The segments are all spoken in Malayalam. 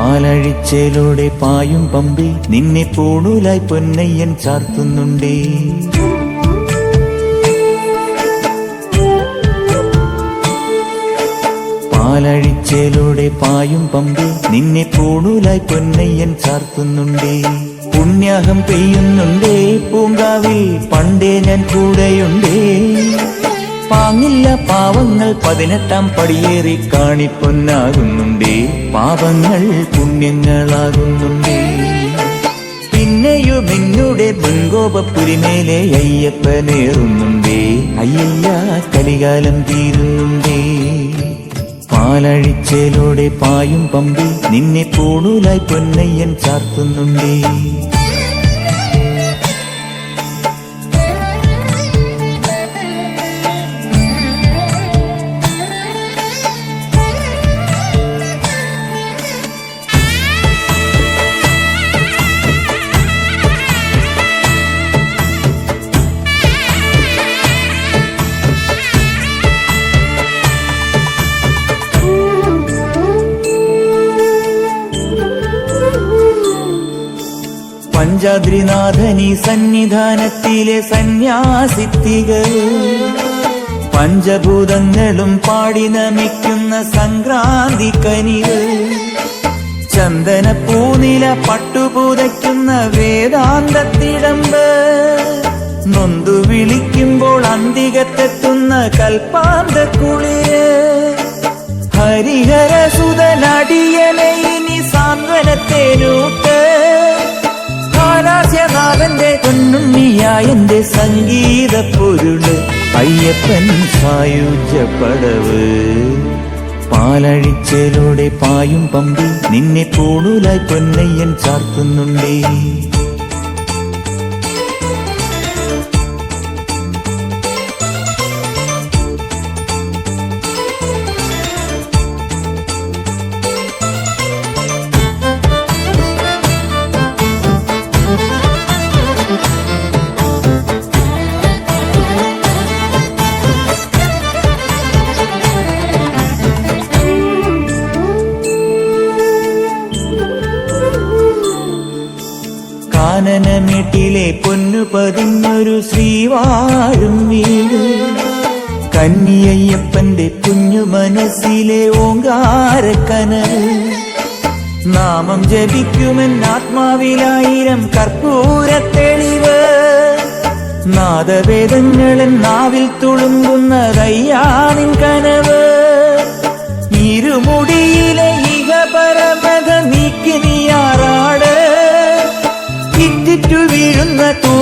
പാലഴിച്ചേലോടെ പായും പമ്പി നിന്നെ പൂണൂലായി പൊന്നയ്യൻ ചാർത്തുന്നുണ്ടേ. പാലഴിച്ചേലൂടെ പായും പമ്പി നിന്നെ പൂണൂലായി പൊന്നയ്യൻ ചാർത്തുന്നുണ്ടേ. പുണ്യാഹം പെയ്യുന്നുണ്ടേ പൂങ്കാവിൽ പണ്ടേ ഞാൻ കൂടെയുണ്ടേ. പാങ്ങില്ല പാവങ്ങൾ പതിനെട്ടാം പടിയേറി കാണിപ്പൊന്നാകുന്നുണ്ടേ. പാവങ്ങൾ പുണ്യങ്ങളാകുന്നുണ്ടേ. പിന്നെയും എന്നുടെ മുൻകോപപ്പുരിമേലെ അയ്യപ്പനേറുന്നുണ്ടേ. അയ്യല്ല കലികാലം തീരുന്നുണ്ടേ. പാലഴിച്ചേലോടെ പായും പമ്പി നിന്നെ പൂണൂലായി പൊന്നയ്യൻ ചാർത്തുന്നുണ്ടേ. പഞ്ചാദ്രിനാഥനി സന്നിധാനത്തിലെ സന്യാസിത്തികൾ പഞ്ചഭൂതങ്ങളും പാടി നമിക്കുന്ന സംക്രാന്തി കനികൾ ചന്ദനപ്പൂനില പട്ടുപൂതയ്ക്കുന്ന വേദാന്തത്തിടമ്പ് നൊന്തു വിളിക്കുമ്പോൾ അന്തികത്തെത്തുന്ന കൽപ്പാന്ത കുളിര് പൊന്നുണ്ണിയായന്റെ സംഗീത പൊരുൾ. അയ്യപ്പൻ സായുജ്യപ്പടവ് പാലഴിച്ചലോടെ പായും പമ്പി നിന്നെ പൂണൂലായി പൊന്നയ്യൻ ചാർത്തുന്നുണ്ടേ. കാനനമേട്ടിലെ പൊന്നു പതിഞ്ഞൊരു ശ്രീവാഴും വീട്. കന്നിയയ്യപ്പന്റെ കുഞ്ഞു മനസ്സിലെ ഓങ്കാരക്കനൽ. നാമം ജപിക്കുമെൻ ആത്മാവിലായിരം കർപ്പൂരത്തെളിവ് നാദവേദങ്ങളൻ നാവിൽ തുളുമ്പുന്നതയ്യാനിൻ കനവ്. ഇരുമുടിയിലെ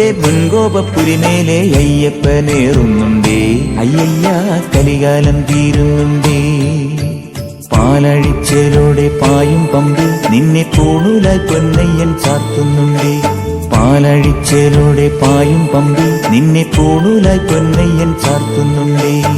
എന്നുടെ മുൻകോപപ്പുരിമേലെ അയ്യപ്പനേറുന്നുണ്ടേ അയ്യയ്യ കലികാലം തീരുന്നുണ്ടേ. പാലഴിച്ചലോടെ പായും പമ്പ് നിന്നെ പൂണൂലായി പൊന്നയ്യൻ ചാർത്തുന്നുണ്ടേ പാലഴിച്ചലോടെ പായും പമ്പ് നിന്നെ പൂണൂലായി പൊന്നയ്യൻ ചാർത്തുന്നുണ്ടേ